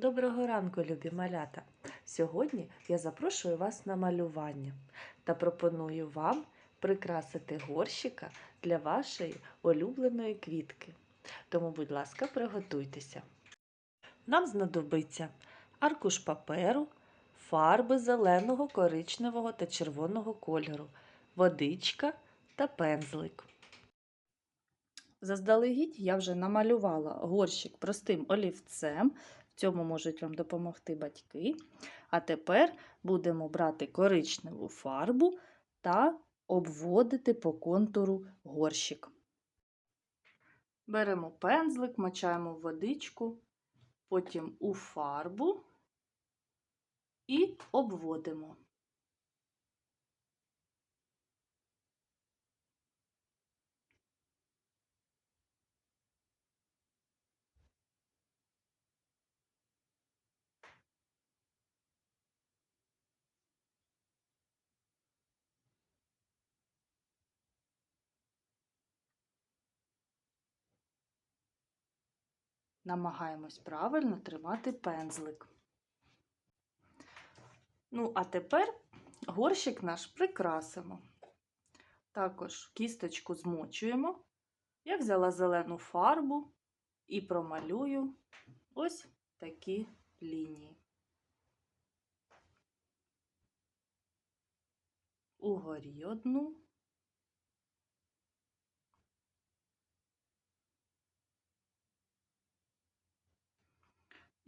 Доброго ранку, любі малята! Сьогодні я запрошую вас на малювання та пропоную вам прикрасити горщика для вашої улюбленої квітки. Тому, будь ласка, приготуйтеся. Нам знадобиться аркуш паперу, фарби зеленого, коричневого та червоного кольору, водичка та пензлик. Заздалегідь я вже намалювала горщик простим олівцем. Цьому можуть вам допомогти батьки. А тепер будемо брати коричневу фарбу та обводити по контуру горщик. Беремо пензлик, мочаємо в водичку, потім у фарбу і обводимо. Намагаємось правильно тримати пензлик. Ну, а тепер горщик наш прикрасимо. Також кісточку змочуємо. Я взяла зелену фарбу і промалюю ось такі лінії. Угорі одну.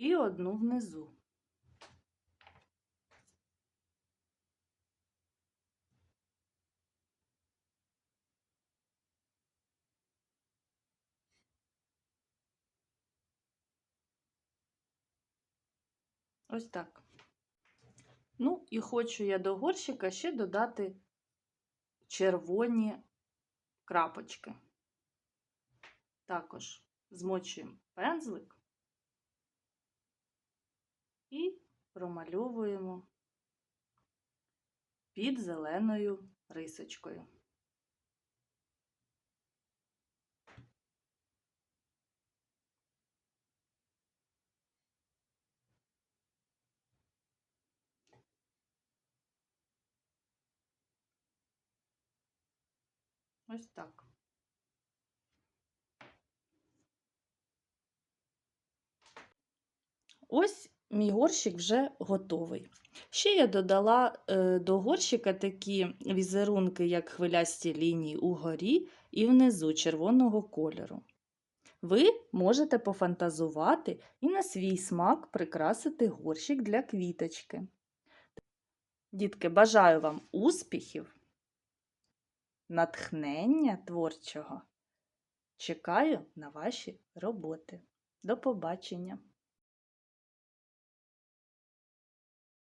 І одну внизу. Ось так. Ну, і хочу я до горщика ще додати червоні крапочки. Також змочуємо пензлик і промальовуємо під зеленою рисочкою. Ось так. Ось мій горщик вже готовий. Ще я додала е, до горщика такі візерунки, як хвилясті лінії угорі і внизу червоного кольору. Ви можете пофантазувати і на свій смак прикрасити горщик для квіточки. Дітки, бажаю вам успіхів, натхнення творчого. Чекаю на ваші роботи. До побачення!